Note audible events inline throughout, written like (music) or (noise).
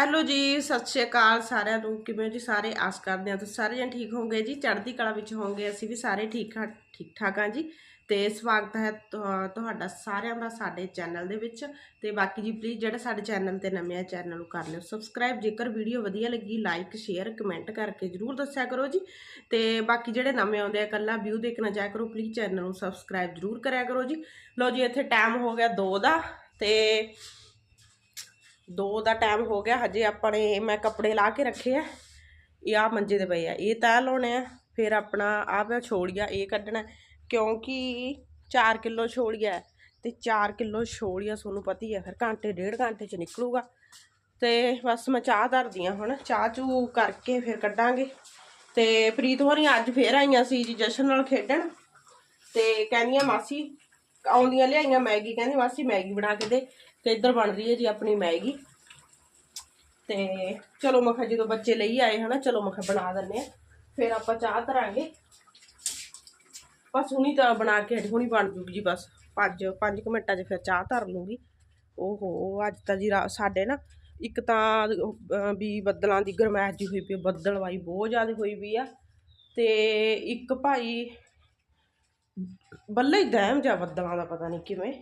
Hello ਜੀ, ਸਤਿ ਸ਼੍ਰੀ ਅਕਾਲ ਸਾਰਿਆਂ ਨੂੰ। ਕਿਵੇਂ ਜੀ ਸਾਰੇ? ਆਸ ਕਰਦੇ ਹਾਂ ਤੁਸੀਂ ਸਾਰੇ ਜਣ ਠੀਕ ਹੋਵੋਗੇ ਜੀ। ਚੜ੍ਹਦੀ ਕਲਾ ਵਿੱਚ ਹੋਵੋਗੇ, ਅਸੀਂ ਵੀ ਸਾਰੇ ਠੀਕ ਠਾਕ ਠੀਕ ਠਾਕ ਹਾਂ ਜੀ। ਤੇ ਸਵਾਗਤ ਹੈ ਤੁਹਾਡਾ ਸਾਰਿਆਂ ਦਾ ਸਾਡੇ ਚੈਨਲ ਦੇ ਵਿੱਚ। ਤੇ ਬਾਕੀ ਜੀ ਪਲੀਜ਼ ਜਿਹੜੇ ਸਾਡੇ ਚੈਨਲ ਤੇ ਨਵੇਂ ਆ, ਚੈਨਲ ਨੂੰ ਕਰ ਲਿਓ ਸਬਸਕ੍ਰਾਈਬ ਜੇਕਰ ਵੀਡੀਓ ਵਧੀਆ ਲੱਗੀ ਲਾਈਕ ਸ਼ੇਅਰ ਕਮੈਂਟ ਕਰਕੇ ਜਰੂਰ ਦੱਸਿਆ ਕਰੋ ਜੀ। ਤੇ ਬਾਕੀ ਜਿਹੜੇ ਨਵੇਂ ਆਉਂਦੇ ਆ ਕੱਲਾ ਵਿਊ ਦੇਖਣਾ ਚਾਹਿਆ ਕਰੋ ਪਲੀਜ਼ ਚੈਨਲ ਨੂੰ ਸਬਸਕ੍ਰਾਈਬ ਜਰੂਰ ਕਰਿਆ ਕਰੋ ਜੀ। ਲਓ ਜੀ, ਇੱਥੇ ਟਾਈਮ ਹੋ ਗਿਆ 2 ਦਾ। ਤੇ ਦੋ ਦਾ ਟਾਈਮ ਹੋ ਗਿਆ, ਹਜੇ ਆਪਣੇ ਮੈਂ ਕੱਪੜੇ ਲਾ ਕੇ ਰੱਖੇ ਆ। ਇਹ ਆ ਮੰਜੇ ਦੇ ਪਏ ਆ। ਇਹ ਤੈਅ ਲਾਉਣੇ ਆ, ਫਿਰ ਆਪਣਾ ਆ ਪਿਆ ਛੋੜੀਆ ਇਹ ਕੱਢਣਾ, ਕਿਉਂਕਿ 4 ਕਿਲੋ ਛੋਲੀਆ ਹੈ ਤੇ 4 ਕਿਲੋ ਛੋੜੀਆ ਤੁਹਾਨੂੰ ਪਤਾ ਹੀ ਹੈ, ਫਿਰ ਘੰਟੇ, ਡੇਢ ਘੰਟੇ ਚ ਨਿਕਲੂਗਾ। ਤੇ ਬਸ ਮੈਂ ਚਾਹ ਧਰਦੀ ਆ ਹੁਣ, ਚਾਹ ਚੂ ਕਰਕੇ ਫਿਰ ਕੱਢਾਂਗੇ। ਤੇ ਪ੍ਰੀਤ ਹੋਰੀ ਅੱਜ ਫੇਰ ਆਈਆਂ ਸੀ ਜੀ ਜਸ਼ਨ ਨਾਲ ਖੇਡਣ। ਤੇ ਕਹਿੰਦੀਆਂ ਮਾਸੀ, ਆਉਂਦੀਆਂ ਲਿਆਈਆਂ ਮੈਗੀ, ਕਹਿੰਦੀ ਮਾਸੀ ਮੈਗੀ ਬਣਾ ਕੇ ਦੇ। ਤੇ ਇੱਧਰ ਬਣ ਰਹੀ ਹੈ ਜੀ ਆਪਣੀ ਮੈਗੀ। ਤੇ ਚਲੋ ਮੈਂ ਜਦੋਂ ਬੱਚੇ ਲਈ ਆਏ ਹਨਾ, ਚਲੋ ਮੈਂ ਕਿਹਾ ਬਣਾ ਦਿੰਨੇ ਆ ਫਿਰ ਆਪਾਂ ਚਾਹ ਧਰਾਂਗੇ। ਬਸ ਹੁਣੀ ਤਾਂ ਬਣਾ ਕੇ ਹਟੀ, ਹੁਣੀ ਬਣ ਜੂਗੀ ਜੀ ਬਸ। 5 5 ਮਿੰਟਾਂ 'ਚ ਫਿਰ ਚਾਹ ਧਰ ਲੂੰਗੀ। ਓਹੋ, ਅੱਜ ਤਾਂ ਜੀ ਸਾਡੇ ਨਾ, ਇੱਕ ਤਾਂ ਵੀ ਬੱਦਲਾਂ ਦੀ ਗਰਮੈਸ਼ ਜੀ ਹੋਈ ਪਈ ਬੱਦਲਵਾਈ ਬਹੁਤ ਜ਼ਿਆਦਾ ਹੋਈ ਵੀ ਆ। ਤੇ ਇੱਕ ਭਾਈ ਬੱਲੇ ਦਹਿਮ ਜਾ ਬੱਦਲਾਂ ਦਾ ਪਤਾ ਨਹੀਂ ਕਿਵੇਂ।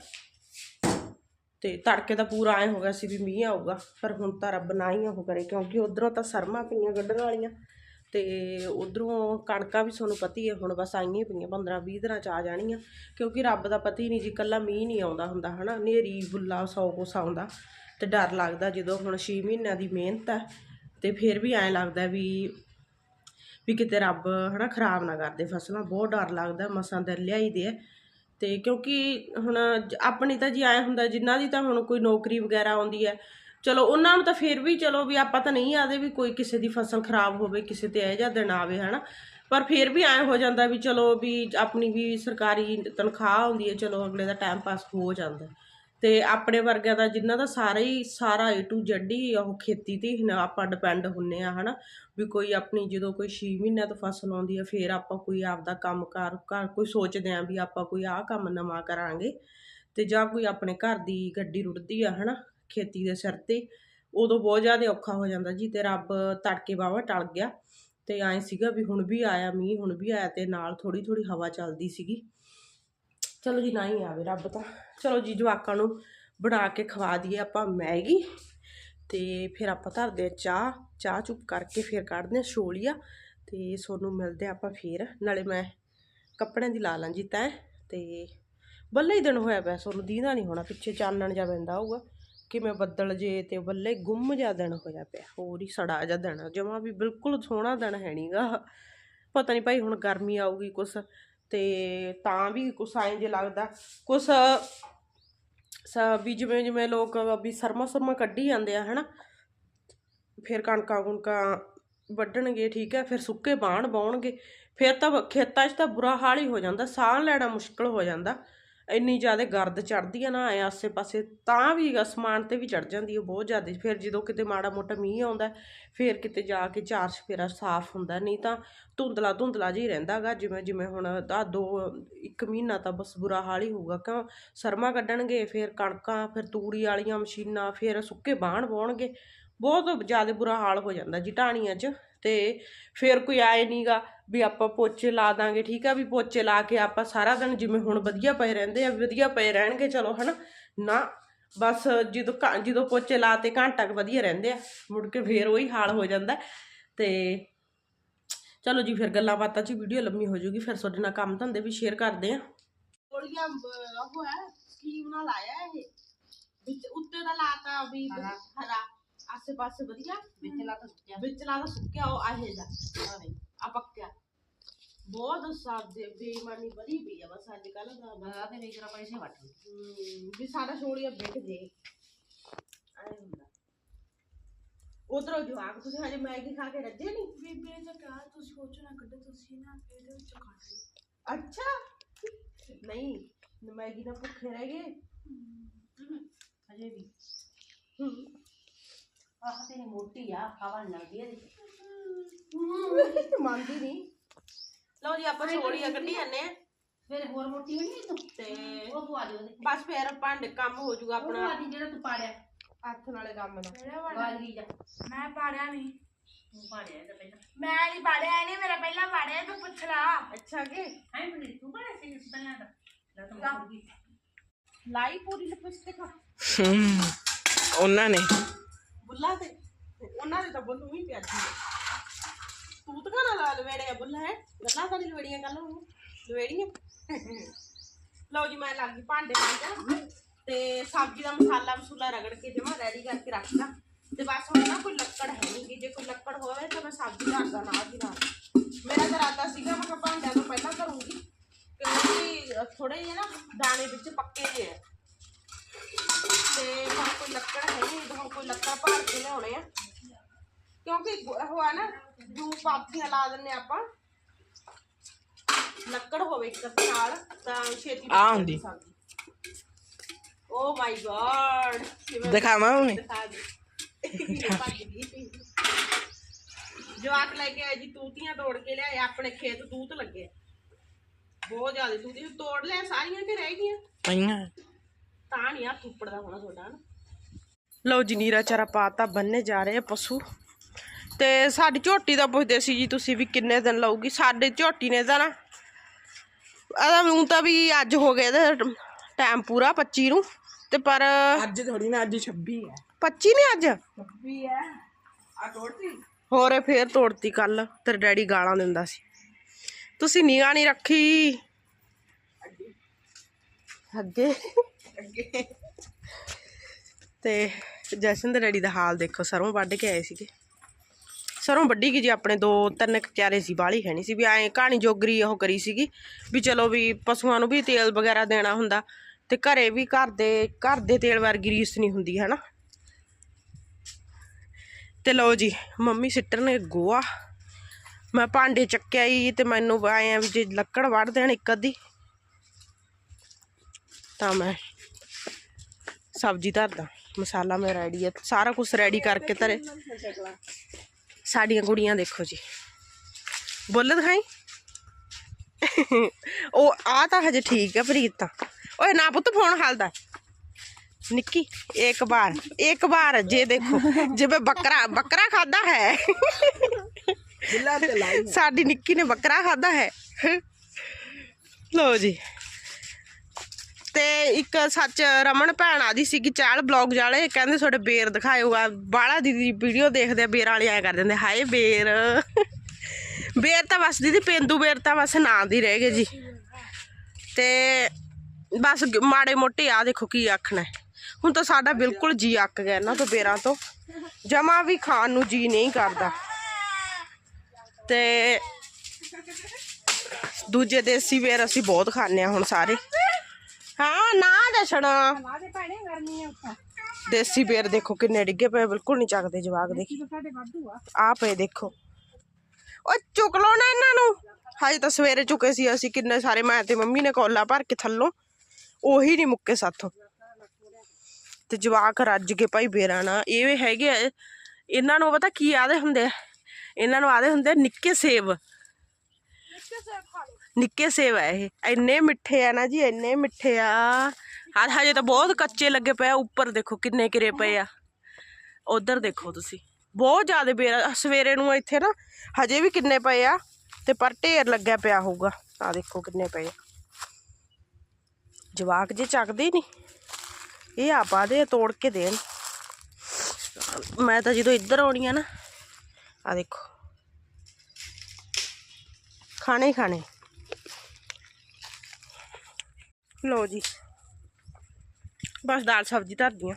ਤੇ ਤੜਕੇ ਦਾ ਪੂਰਾ ਐ ਹੋ ਗਿਆ ਸੀ ਵੀ ਮੀਂਹ ਆਊਗਾ, ਪਰ ਹੁਣ ਤਾਂ ਰੱਬ ਨਾ ਹੀ ਉਹ ਕਰੇ, ਕਿਉਂਕਿ ਉਧਰੋਂ ਤਾਂ ਸਰਮਾਂ ਪਈਆਂ ਕੱਢਣ ਵਾਲੀਆਂ। ਤੇ ਉਧਰੋਂ ਕਣਕਾਂ ਵੀ ਤੁਹਾਨੂੰ ਪਤਾ ਹੀ ਹੈ, ਹੁਣ ਬਸ ਆਈਆਂ ਪਈਆਂ 15 20 ਦਿਨਾਂ ਚ ਆ ਜਾਣੀਆਂ, ਕਿਉਂਕਿ ਰੱਬ ਦਾ ਪਤਾ ਹੀ ਨਹੀਂ ਜੀ ਕੱਲਾ ਮੀਂਹ ਨਹੀਂ ਆਉਂਦਾ ਹੁੰਦਾ, ਹਨਾ? ਨੇਰੀ ਬੁੱਲਾ ਸੌ ਕੁਛ ਆਉਂਦਾ, ਤੇ ਡਰ ਲੱਗਦਾ ਜਦੋਂ ਹੁਣ 6 ਮਹੀਨਿਆਂ ਦੀ ਮਿਹਨਤ ਹੈ, ਤੇ ਫਿਰ ਵੀ ਐਂ ਲੱਗਦਾ ਵੀ ਵੀ ਕਿਤੇ ਰੱਬ, ਹਨਾ, ਖਰਾਬ ਨਾ ਕਰਦੇ ਫਸਲਾਂ, ਬਹੁਤ ਡਰ ਲੱਗਦਾ, ਮਸਾਂ ਦੇ ਲਿਆਈ ਦੇ ਆ ਅਤੇ ਕਿਉਂਕਿ ਹੁਣ ਆਪਣੀ ਤਾਂ ਜੀ ਐਂ ਹੁੰਦਾ, ਜਿਨ੍ਹਾਂ ਦੀ ਤਾਂ ਹੁਣ ਕੋਈ ਨੌਕਰੀ ਵਗੈਰਾ ਆਉਂਦੀ ਹੈ। ਚਲੋ, ਉਹਨਾਂ ਨੂੰ ਤਾਂ ਫਿਰ ਵੀ ਚਲੋ ਵੀ ਆਪਾਂ ਤਾਂ ਨਹੀਂ ਆਦੇ ਵੀ ਕੋਈ ਕਿਸੇ ਦੀ ਫਸਲ ਖਰਾਬ ਹੋਵੇ, ਕਿਸੇ ਤੇ ਇਹ ਜਿਹਾ ਦਿਨ ਆਵੇ, ਹਨਾ। ਪਰ ਫਿਰ ਵੀ ਐਂ ਹੋ ਜਾਂਦਾ ਵੀ ਚਲੋ ਵੀ ਆਪਣੀ ਵੀ ਸਰਕਾਰੀ ਤਨਖਾਹ ਆਉਂਦੀ ਹੈ, ਚਲੋ ਅਗਲੇ ਦਾ ਟਾਈਮ ਪਾਸ ਹੋ ਜਾਂਦਾ। ਤੇ ਆਪਣੇ ਵਰਗਿਆਂ ਦਾ ਜਿਨ੍ਹਾਂ ਦਾ ਸਾਰਾ ਹੀ, ਸਾਰਾ ਏ ਟੂ ਜ਼ੈਡ ਹੀ ਉਹ ਖੇਤੀ ਤੇ ਹੀ ਨਾ ਆਪਾਂ ਡਿਪੈਂਡ ਹੁੰਨੇ ਆ, ਹਨਾ? ਵੀ ਕੋਈ ਆਪਣੀ ਜਦੋਂ ਕੋਈ 6 ਮਹੀਨਿਆਂ ਤੋਂ ਫਸਲ ਆਉਂਦੀ ਆ, ਫਿਰ ਆਪਾਂ ਕੋਈ ਆਪਦਾ ਕੰਮਕਾਰ ਘਰ ਕੋਈ ਸੋਚਦੇ ਆਂ ਵੀ ਆਪਾਂ ਕੋਈ ਆਹ ਕੰਮ ਨਵਾਂ ਕਰਾਂਗੇ ਤੇ ਜਾਂ ਕੋਈ ਆਪਣੇ ਘਰ ਦੀ ਗੱਡੀ ਰੁੜਦੀ ਆ, ਹਨਾ? ਖੇਤੀ ਦੇ ਸਿਰ ਤੇ, ਉਦੋਂ ਬਹੁਤ ਜ਼ਿਆਦਾ ਔਖਾ ਹੋ ਜਾਂਦਾ ਜੀ ਤੇ ਰੱਬ ਤੜਕੇ ਵਾਵਾ ਟਲ ਗਿਆ ਤੇ ਐਂ ਸੀਗਾ ਵੀ ਹੁਣ ਵੀ ਆਇਆ, ਮੀਂਹ ਹੁਣ ਵੀ ਆਇਆ ਤੇ ਨਾਲ ਥੋੜੀ ਥੋੜੀ ਹਵਾ ਚੱਲਦੀ ਸੀਗੀ। ਚਲੋ ਜੀ, ਨਾ ਹੀ ਆਵੇ ਰੱਬ ਤਾਂ। ਚਲੋ ਜੀ, ਜਵਾਕਾਂ ਨੂੰ ਬਣਾ ਕੇ ਖਵਾ ਦਈਏ ਆਪਾਂ ਮੈਗੀ ਤੇ ਫਿਰ ਆਪਾਂ ਧਰਦੇ ਆ ਚਾਹ। ਚਾਹ ਚੁੱਪ ਕਰਕੇ ਫਿਰ ਕੱਢਦੇ ਆ ਛੋਲੀਆ ਤੇ ਸੋਨੂੰ ਮਿਲਦੇ ਆ ਆਪਾਂ ਫਿਰ। ਨਾਲੇ ਮੈਂ ਕੱਪੜਿਆਂ ਦੀ ਲਾ ਲਾਂ ਜੀ ਤੈਂ ਤੇ ਬੱਲੇ ਹੀ ਦਿਨ ਹੋਇਆ ਪਿਆ, ਸੋਨੂੰ ਦੀਦਾ ਨਹੀਂ ਹੋਣਾ, ਪਿੱਛੇ ਚਾਨਣ ਜਾ ਪੈਂਦਾ ਹੋਊਗਾ। ਕਿਵੇਂ ਬੱਦਲ ਜੇ ਤੇ ਬੱਲੇ ਗੁੰਮ ਜਾ ਦਿਨ ਹੋਇਆ ਪਿਆ, ਹੋਰ ਹੀ ਸੜਾ ਜਾ ਦਿਨ, ਜਮਾ ਵੀ ਬਿਲਕੁਲ ਸੋਹਣਾ ਦਿਨ ਹੈ ਨਹੀਂਗਾ ਪਤਾ ਨਹੀਂ ਭਾਈ ਹੁਣ ਗਰਮੀ ਆਊਗੀ ਕੁਛ ਤੇ ਤਾਂ ਵੀ ਕੁਛ ਐਂ ਜੇ ਲੱਗਦਾ। ਕੁਛ ਸ ਵੀ ਜਿਵੇਂ ਜਿਵੇਂ ਲੋਕ ਵੀ ਸਰਮਾ ਸਰਮਾ ਕੱਢੀ ਜਾਂਦੇ ਆ, ਹਨਾ। ਫਿਰ ਕਣਕਾਂ ਕੁਣਕਾਂ ਵੱਢਣਗੇ, ਠੀਕ ਹੈ। ਫਿਰ ਸੁੱਕੇ ਬਾਣ ਬਾਉਣਗੇ ਫਿਰ ਤਾਂ ਖੇਤਾਂ 'ਚ ਤਾਂ ਬੁਰਾ ਹਾਲ ਹੀ ਹੋ ਜਾਂਦਾ। ਸਾਹ ਲੈਣਾ ਮੁਸ਼ਕਲ ਹੋ ਜਾਂਦਾ। ਇੰਨੀ ਜ਼ਿਆਦਾ ਗਰਦ ਚੜਦੀ ਆ ਨਾ ਆਏ ਆਸੇ ਪਾਸੇ ਤਾਂ ਵੀ ਅਸਮਾਨ ਤੇ ਵੀ ਚੜ ਜਾਂਦੀ ਹੈ ਬਹੁਤ ਜ਼ਿਆਦਾ। ਫਿਰ ਜਦੋਂ ਕਿਤੇ ਮਾੜਾ ਮੋਟਾ ਮੀਂਹ ਆਉਂਦਾ, ਫਿਰ ਕਿਤੇ ਜਾ ਕੇ ਚਾਰ ਸਫੇਰਾ ਸਾਫ਼ ਹੁੰਦਾ, ਨਹੀਂ ਤਾਂ ਧੁੰਦਲਾ ਧੁੰਦਲਾ ਜਿਹਾ ਹੀ ਰਹਿੰਦਾਗਾ ਜਿਵੇਂ ਜਿਵੇਂ ਹੁਣ ਆ ਦੋ, ਇੱਕ ਮਹੀਨਾ ਤਾਂ ਬਸ ਬੁਰਾ ਹਾਲ ਹੀ ਹੋਊਗਾ। ਕਿਉਂ? ਸਰਮਾ ਕੱਢਣਗੇ, ਫਿਰ ਕਣਕਾਂ, ਫਿਰ ਤੂੜੀ ਵਾਲੀਆਂ ਮਸ਼ੀਨਾਂ, ਫਿਰ ਸੁੱਕੇ ਬਾਣ ਪਾਉਣਗੇ ਬਹੁਤ ਜ਼ਿਆਦਾ ਬੁਰਾ ਹਾਲ ਹੋ ਜਾਂਦਾ ਜੀ ਢਾਣੀਆਂ 'ਚ। ਤੇ ਫਿਰ ਕੋਈ ਆਏ ਨਹੀਂਗਾ ਵੀ ਆਪਾਂ ਪੋਚੇ ਲਾ ਦਾਂਗੇ ਠੀਕ ਆ? ਵੀ ਪੋਚੇ ਲਾ ਕੇ ਆਪਾਂ ਸਾਰਾ ਦਿਨ ਜਿਵੇਂ ਹੁਣ ਵਧੀਆ ਪਏ ਰਹਿੰਦੇ ਆ ਵਧੀਆ ਪਏ ਰਹਿਣਗੇ ਚਲੋ ਹਨਾ? ਨਾ ਬਸ ਜਦੋਂ ਜਦੋਂ ਪੋਚੇ ਲਾਤੇ ਘੰਟਾ ਕੁ ਵਧੀਆ ਰਹਿੰਦੇ ਆ ਮੁੜ ਕੇ ਫੇਰ ਉਹੀ ਹਾਲ ਹੋ ਜਾਂਦਾ। ਤੇ ਚਲੋ ਜੀ ਫਿਰ ਗੱਲਾਂ ਬਾਤਾਂ 'ਚ ਵੀਡੀਓ ਲੰਮੀ ਹੋ ਜਾਊਗੀ ਫਿਰ ਤੁਹਾਡੇ ਨਾਲ ਕੰਮ ਧੰਦੇ ਵੀ ਸ਼ੇਅਰ ਕਰਦੇ ਆ। ਗੋਲੀਆਂ ਉਹ ਹੈ ਸਕੀਮ ਨਾਲ ਆਇਆ ਇਹ। ਵਿੱਚ ਉੱਤੇ ਦਾ ਲਾਤਾ ਵੀ ਹਰਾ। ਹਰਾ ਆਸੇ ਪਾਸੇ ਵਧੀਆ ਵਿੱਚ ਲਾ ਤਾਂ ਸੁੱਕਿਆ ਵਿੱਚ ਲਾ ਤਾਂ ਸੁੱਕਿਆ ਉਹ ਆਹੇ ਦਾ ਆ ਪੱਕਿਆ ਬਹੁਤ ਸਾਦੇ ਬੇਈਮਾਨੀ ਬੜੀ ਪਈ ਆ ਬਸ ਅੱਜ ਕੱਲ ਦਾ ਬਗਾ ਦੇ ਵਿੱਚ ਰਾ ਪੈਸੇ ਵੱਟ ਹਮ, ਵੀ ਸਾਰਾ ਛੋੜੀਆ ਵਿਕ ਜੇ ਆਏ ਹੁੰਦਾ ਉਧਰੋਂ ਜਵਾਕ ਤੁਸੀਂ ਹਜੇ ਮੈਗੀ ਖਾ ਕੇ ਰੱਜੇ ਨਹੀਂ ਬੀਬੀ ਨੇ ਕਿਹਾ ਤੁਸੀਂ ਸੋਚੋ ਨਾ ਕੱਢੋ ਤੁਸੀਂ ਨਾ ਇਹਦੇ ਵਿੱਚੋਂ ਕੱਢ ਲਓ ਅੱਛਾ ਨਹੀਂ ਮੈਗੀ ਨਾਲ ਭੁੱਖੇ ਰਹਿ ਗਏ ਹਜੇ ਵੀ ਹਮ। ਆਹ ਤੇ ਮੋਟੀ ਆ ਹਵਾ ਨੀ ਲੱਗਦੀ ਇਹਦੀ ਮੰਨਦੀ ਨਹੀਂ ਲਓ ਜੀ ਆਪਾਂ ਛੋੜੀਆਂ ਕੱਢੀ ਜਾਂਦੇ ਆ ਫਿਰ ਹੋਰ ਮੋਟੀ ਵੀ ਨਹੀਂ ਤੂੰ ਤੇ ਉਹ ਪਵਾ ਦੇ ਉਹਦੇ ਬਸ ਫੇਰ ਭਾਂਡੇ ਕੰਮ ਹੋ ਜਾਊਗਾ ਆਪਣਾ ਆਪਣਾ ਆਦੀ ਜਿਹੜਾ ਤੂੰ ਪਾੜਿਆ ਹੱਥ ਨਾਲੇ ਕੰਮ ਦਾ ਮੇਰਾ ਵਾੜਾ ਵਾਲੀ ਜਾ ਮੈਂ ਪਾੜਿਆ ਨਹੀਂ ਤੂੰ ਪਾੜਿਆ ਇਹਦਾ ਪਹਿਲਾਂ ਮੈਂ ਨਹੀਂ ਪਾੜਿਆ ਨਹੀਂ ਮੇਰਾ ਪਹਿਲਾਂ ਪਾੜਿਆ ਤੂੰ ਪੁੱਛ ਲਾ ਅੱਛਾ ਕਿ ਹੈ ਬਣੀ ਤੂੰ ਪਾੜਿਆ ਸੀ ਇਸ ਪਹਿਲਾਂ ਦਾ ਲੈ ਤੂੰ ਮੁਰਗੀ ਲਾਈ ਪੂਰੀ ਲਿਪਸਟਿਕ ਹਮ, ਉਹਨਾਂ ਨੇ ਬੁੱਲਾ ਤੇ। ਉਹਨਾਂ ਦੇ ਤਾਂ ਬੁੱਲੂ ਹੀ ਪਿਆਜੀ ਹੈ ਤੂੰ ਤਾਂ ਨਾ ਲਾ ਲਵੇੜਿਆ ਬੁੱਲਾ, ਹੈ? ਗੱਲਾਂ ਤਾਂ ਨਹੀਂ ਲਵੇੜੀਆਂ ਕੱਲ ਨੂੰ। ਲਵੇੜੀਆਂ। ਲਓ ਜੀ, ਮੈਂ ਲੱਗ ਗਈ ਭਾਂਡੇ ਮਾਂਜਣ। ਤੇ ਸਬਜ਼ੀ ਦਾ ਮਸਾਲਾ ਮਸੂਲਾ ਰਗੜ ਕੇ ਜਮਾ ਰੈਡੀ ਕਰਕੇ ਰੱਖਦਾ ਤੇ ਬਸ ਹੁਣ ਨਾ ਕੋਈ ਲੱਕੜ ਹੈ ਨਹੀਂ ਗੀ। ਜੇ ਕੋਈ ਲੱਕੜ ਹੋਵੇ ਤਾਂ ਮੈਂ ਸਬਜ਼ੀ ਰੱਖਦਾ ਨਾਲ ਦੀ ਨਾਲ। ਮੇਰਾ ਤਾਂ ਇਰਾਦਾ ਸੀਗਾ, ਮੈਂ ਕਿਹਾ ਭਾਂਡਿਆਂ ਤੋਂ ਪਹਿਲਾਂ ਕਰੂੰਗੀ। ਕਿਉਂਕਿ ਥੋੜੇ ਜਿਹੇ ਨਾ ਦਾਣੇ ਵਿੱਚ ਪੱਕੇ ਜਿਹੇ ਆ। ਤੇ ਹੁਣ ਕੋਈ ਲੱਕੜ ਹੈ ਨਹੀਂ ਹੁਣ ਕੋਈ ਲੱਕੜ ਭਾਰ ਕੇ ਲਿਆਉਣੇ ਆ। ਕਿਉਂਕਿ ਉਹ ਆ ਨਾ ਜੂ ਪਾਥੀਆਂ ਲਾ ਦਿੰਨੇ ਆਪਾਂ। ਲੱਕੜ ਹੋਵੇ ਇੱਕ ਨਾਲ ਤਾਂ ਛੇਤੀ ਆ ਹੁੰਦੀ। ਓ ਮਾਈ ਗॉड ਦਿਖਾਵਾਂ ਉਹਨੇ ਦਿਖਾ ਦੇ। ਭੱਜ ਗਈ। ਜਵਾਕ ਲੈ ਕੇ ਆਏ ਜੀ ਤੂਤੀਆਂ ਤੋੜ ਕੇ ਲਿਆਏ ਆਪਣੇ ਖੇਤ ਤੂਤ ਲੱਗੇ। ਬਹੁਤ ਜ਼ਿਆਦਾ ਤੂਤੀ ਤੋੜ ਲਿਆ ਸਾਰੀਆਂ ਕਿ ਰਹਿ ਗਈਆਂ। ਪਈਆਂ। ਤਾਂ ਨਹੀਂ ਉੱਪਰ ਦਾ ਹੋਣਾ ਤੁਹਾਡਾ ਨਾ ਲਓ ਜੀ ਨੀਰਾ ਚਾਰਾ ਪਾਤਾ ਬੰਨੇ ਜਾ ਰਹੇ ਆ ਪਸ਼ੂ। ਤੇ ਸਾਡੀ ਝੋਟੀ ਦਾ ਪੁੱਛਦੇ ਸੀ ਜੀ ਤੁਸੀਂ ਵੀ ਕਿੰਨੇ ਦਿਨ ਲਊਗੀ? ਸਾਡੇ ਝੋਟੀ ਨੇ ਤਾਂ ਨਾ ਆਦਾ ਊਂ ਤਾਂ ਵੀ ਅੱਜ ਹੋ ਗਿਆ ਇਹਦਾ ਟਾਈਮ ਪੂਰਾ 25 ਨੂੰ। ਤੇ ਪਰ ਅੱਜ ਥੋੜੀ ਨਾ ਅੱਜ 26 ਹੈ 25 ਨਹੀਂ ਅੱਜ? 26 ਹੈ ਆ ਤੋੜਤੀ? ਹੋਰ ਇਹ ਫੇਰ ਤੋੜਤੀ ਕੱਲ ਤੇਰੇ ਡੈਡੀ ਗਾਲਾਂ ਦਿੰਦਾ ਸੀ। ਤੁਸੀਂ ਨਿਗਾਹ ਨਹੀਂ ਰੱਖੀ। ਅੱਗੇ। ਤੇ ਜਸ਼ਨ ਦੇ ਡੈਡੀ ਦਾ ਹਾਲ ਦੇਖੋ, ਸਰੋਂ ਵੱਢ ਕੇ ਆਏ ਸੀਗੇ। ਸਰੋਂ ਵੱਢੀ ਗਈ ਜੀ, ਆਪਣੇ ਦੋ ਤਿੰਨ ਕਿਆਰੇ ਸੀ, ਬਾਹਲੀ ਹੈ ਨਹੀਂ ਸੀ, ਵੀ ਐਂ ਕਹਾਣੀ ਜੋਗਰੀ ਉਹ ਕਰੀ ਸੀਗੀ, ਵੀ ਚਲੋ ਵੀ ਪਸ਼ੂਆਂ ਨੂੰ ਵੀ ਤੇਲ ਵਗੈਰਾ ਦੇਣਾ ਹੁੰਦਾ, ਤੇ ਘਰੇ ਵੀ ਘਰ ਦੇ ਘਰ ਦੇ ਤੇਲ ਵਰਗੀ ਰੀਸ ਨਹੀਂ ਹੁੰਦੀ ਹੈ ਨਾ ਤੇ ਲਓ ਜੀ, ਮੰਮੀ ਸਿੱਟਰ ਨੇ ਗੋਆ ਮੈਂ ਭਾਂਡੇ ਚੱਕਿਆ ਹੀ ਤੇ ਮੈਨੂੰ ਆਏ ਆ ਵੀ ਜੇ ਲੱਕੜ ਵੱਢ ਦੇਣ ਇੱਕ ਅੱਧੀ, ਤਾਂ ਮੈਂ ਸਬਜ਼ੀ ਧਰਦਾ ਮਸਾਲਾ ਮੇਰਾ ਰੈਡੀ ਹੈ ਸਾਰਾ ਕੁਝ ਰੈਡੀ ਕਰਕੇ ਧਰੇ। ਸਾਡੀਆਂ ਕੁੜੀਆਂ ਦੇਖੋ ਜੀ। ਬੁੱਲ ਦਿਖਾਈ? ਉਹ ਆ ਤਾਂ ਹਜੇ ਠੀਕ ਹੈ ਪ੍ਰੀਤ ਤਾਂ। ਓਏ ਨਾ ਪੁੱਤ ਫੋਨ ਹਾਲਦਾ ਨਿੱਕੀ ਇੱਕ ਵਾਰ ਇੱਕ ਵਾਰ ਜੇ ਦੇਖੋ ਜਿਵੇਂ ਬੱਕਰਾ ਬੱਕਰਾ ਖਾਦਾ ਹੈ। ਬਿੱਲਾ ਤੇ ਲਾਈ। ਸਾਡੀ ਨਿੱਕੀ ਨੇ ਬੱਕਰਾ ਖਾਦਾ ਹੈ। ਲੋ ਜੀ। ਤੇ ਇੱਕ ਸੱਚ ਰਮਨ ਭੈਣ ਆਦੀ ਸੀਗੀ ਚਾਲ ਬਲੌਗ ਜਾਲੇ, ਕਹਿੰਦੇ ਤੁਹਾਡੇ ਬੇਰ ਦਿਖਾਇਓ, ਆ ਬਾਲਾ ਦੀਦੀ ਵੀਡੀਓ ਦੇਖਦੇ ਆ, ਬੇਰ ਵਾਲੇ ਆਇਆ ਕਰ ਦਿੰਦੇ, ਹਾਏ ਬੇਰ। ਬੇਰ ਤਾਂ ਬਸ ਦੀਦੀ, ਪੇਂਦੂ ਬੇਰ ਤਾਂ ਬਸ ਨਾਂ ਦੀ ਰਹਿ ਗਏ ਜੀ। ਤੇ ਬਸ ਮਾੜੇ ਮੋਟੇ ਆ ਦੇਖੋ ਕੀ ਆਖਣਾ ਹੁਣ ਤਾਂ ਸਾਡਾ ਬਿਲਕੁਲ ਜੀ ਅੱਕ ਗਿਆ ਇਹਨਾਂ ਤੋਂ, ਬੇਰਾਂ ਤੋਂ। ਜਮਾ ਵੀ ਖਾਣ ਨੂੰ ਜੀ ਨਹੀਂ ਕਰਦਾ। ਤੇ ਦੂਜੇ ਦੇਸੀ ਵੇਰ ਅਸੀਂ ਬਹੁਤ ਖਾਂਦੇ ਆ ਹੁਣ ਸਾਰੇ। ਹਾਂ ਨਾ ਭੈਣੇ ਆ ਉੱਤਾ ਦੇਸੀ ਬੇਰ ਦੇਖੋ ਕਿੰਨੇ ਡਿੱਗੇ ਪਏ ਬਿਲਕੁਲ ਨਹੀਂ ਚੱਕਦੇ ਜਵਾਕ ਦੇ ਸਾਡੇ ਵਾਧੂ ਆ। ਆ ਪਏ ਦੇਖੋ। ਓਏ ਚੁੱਕ ਲਓ ਨਾ ਇਹਨਾਂ ਨੂੰ। ਹਜੇ ਤਾਂ ਸਵੇਰੇ ਚੁੱਕੇ ਸੀ ਅਸੀਂ ਕਿੰਨੇ ਸਾਰੇ ਮੈਂ ਤੇ ਮੰਮੀ ਨੇ ਕੋਲਾ ਭਰ ਕੇ ਥੱਲੋਂ। ਉਹੀ ਨਹੀਂ ਮੁੱਕੇ ਸਾਥੋਂ। ਤੇ ਜਵਾਕ ਰੱਜ ਕੇ ਭਾਈ ਬੇਰਾਂ ਨਾ ਇਹ ਹੈਗੇ ਆ, ਇਹਨਾਂ ਨੂੰ ਪਤਾ ਕੀ ਆਦੇ ਹੁੰਦੇ ਇਹਨਾਂ ਨੂੰ ਆਦੇ ਹੁੰਦੇ ਆ ਨਿੱਕੇ ਸੇਬ ਨਿੱਕੇ ਸੇਬ ਆ ਇਹ। ਇੰਨੇ ਮਿੱਠੇ ਆ ਨਾ ਜੀ, ਇੰਨੇ ਮਿੱਠੇ ਆ। ਹਾਂ, ਹਜੇ ਤਾਂ ਬਹੁਤ ਕੱਚੇ ਲੱਗੇ ਪਏ ਆ, ਉੱਪਰ ਦੇਖੋ ਕਿੰਨੇ ਕਿਰੇ ਪਏ ਆ। ਉਧਰ ਦੇਖੋ ਤੁਸੀਂ। ਬਹੁਤ ਜ਼ਿਆਦਾ ਬੇਰ ਸਵੇਰੇ ਨੂੰ ਇੱਥੇ ਨਾ ਹਜੇ ਵੀ ਕਿੰਨੇ ਪਏ ਆ ਤੇ ਪਰ ਢੇਰ ਲੱਗਿਆ ਪਿਆ ਹੋਊਗਾ। ਆ ਦੇਖੋ ਕਿੰਨੇ ਪਏ ਆ। ਜਵਾਕ ਜੇ ਚੱਕਦੇ ਨਹੀਂ ਇਹ ਆਪਾ ਦੇ ਤੋੜ ਕੇ ਦੇਣ। ਮੈਂ ਤਾਂ ਜਦੋਂ ਇੱਧਰ ਆਉਣੀ ਆ ਨਾ ਆ ਦੇਖੋ। ਖਾਣੇ ਹੀ ਖਾਣੇ। ਲਓ ਜੀ। ਬਸ ਦਾਲ ਸਬਜ਼ੀ ਧਰਦੀ ਆ।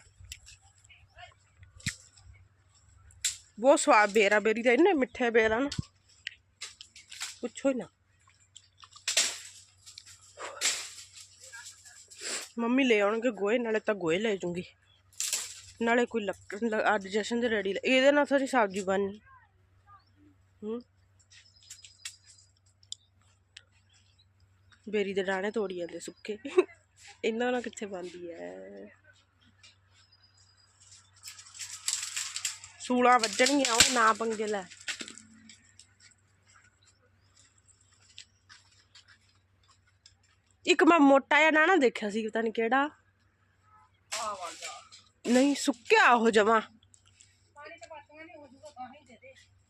ਬਹੁਤ ਸਵਾਦ ਬੇਰਾ ਬੇਰੀ ਦਾ, ਇੰਨੇ ਮਿੱਠੇ ਬੇਰਾ ਨਾ। ਪੁੱਛੋ ਹੀ ਨਾ। ਮੰਮੀ ਲੈ ਆਉਣਗੇ ਗੋਏ ਨਾਲੇ ਤਾਂ ਗੋਏ ਲੈ ਜੂੰਗੀ। ਨਾਲੇ ਕੋਈ ਲੱਕ ਲ- ਅੱਜ ਜਸ਼ਨ ਦੇ ਰੈਡੀ ਇਹਦੇ ਨਾਲ ਸਾਰੀ ਸਬਜ਼ੀ ਬਣਨੀ। ਹੂੰ। ਬੇਰੀ ਦੇ ਡਾਣੇ ਤੋੜੀ ਜਾਂਦੇ ਸੁੱਕੇ। ਇਹਨਾਂ ਨਾਲ ਕਿੱਥੇ ਬਣਦੀ ਐ। ਸੂਲਾਂ ਵੱਜਣਗੀਆਂ ਉਹ ਨਾ ਪੰਗੇ ਲੈ। ਇੱਕ ਮੈਂ ਮੋਟਾ ਜਿਹਾ ਡਾਣਾ ਦੇਖਿਆ ਸੀ ਪਤਾ ਨਹੀਂ ਕਿਹੜਾ। ਨਹੀਂ ਸੁੱਕਿਆ ਉਹ ਜਮਾ।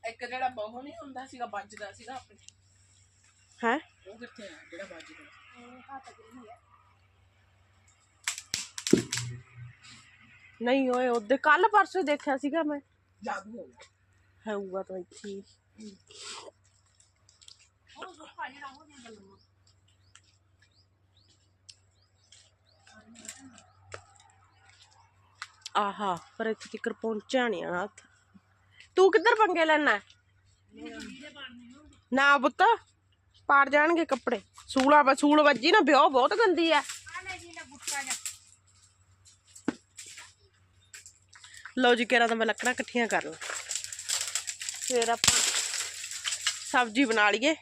ਇੱਕ ਜਿਹੜਾ ਬਹੁ ਨਹੀਂ ਹੁੰਦਾ ਸੀਗਾ ਵੱਜਦਾ ਸੀਗਾ ਆਪਣੇ। ਹੈ? ਉਹ ਕਿੱਥੇ ਆ? ਜਿਹੜਾ ਵੱਜਦਾ ਨਹੀਂ ਓਏ ਉਹਦੇ ਕੱਲ ਪਰਸੋਂ ਦੇਖਿਆ ਸੀਗਾ ਮੈਂ। ਜਾਦੂ ਹੋ ਗਿਆ ਹੋਊਗਾ ਤਾਂ ਇੱਥੇ ਹੀ। ਆਹਾ ਪਰ ਇੱਥੇ ਤੱਕ ਪਹੁੰਚਿਆ ਨਹੀਂ ਆ ਹੱਥ। ਤੂੰ ਕਿੱਧਰ ਪੰਗੇ ਲੈਣਾ ਨਾ ਪੁੱਤ। ਪਾੜ ਜਾਣਗੇ ਕੱਪੜੇ। ਸੂਲਾ ਵਾ ਸੂਲ ਵੱਜੀ ਨਾ ਵਿਆਹ ਬਹੁਤ ਗੰਦੀ ਆ ਲਓ ਜੀ, ਕਿਹੜਾ ਤਾਂ ਮੈਂ ਲੱਕੜਾਂ ਇਕੱਠੀਆਂ ਕਰ ਲਾਂ। ਫਿਰ ਆਪਾਂ ਸਬਜ਼ੀ ਬਣਾ ਲਈਏ।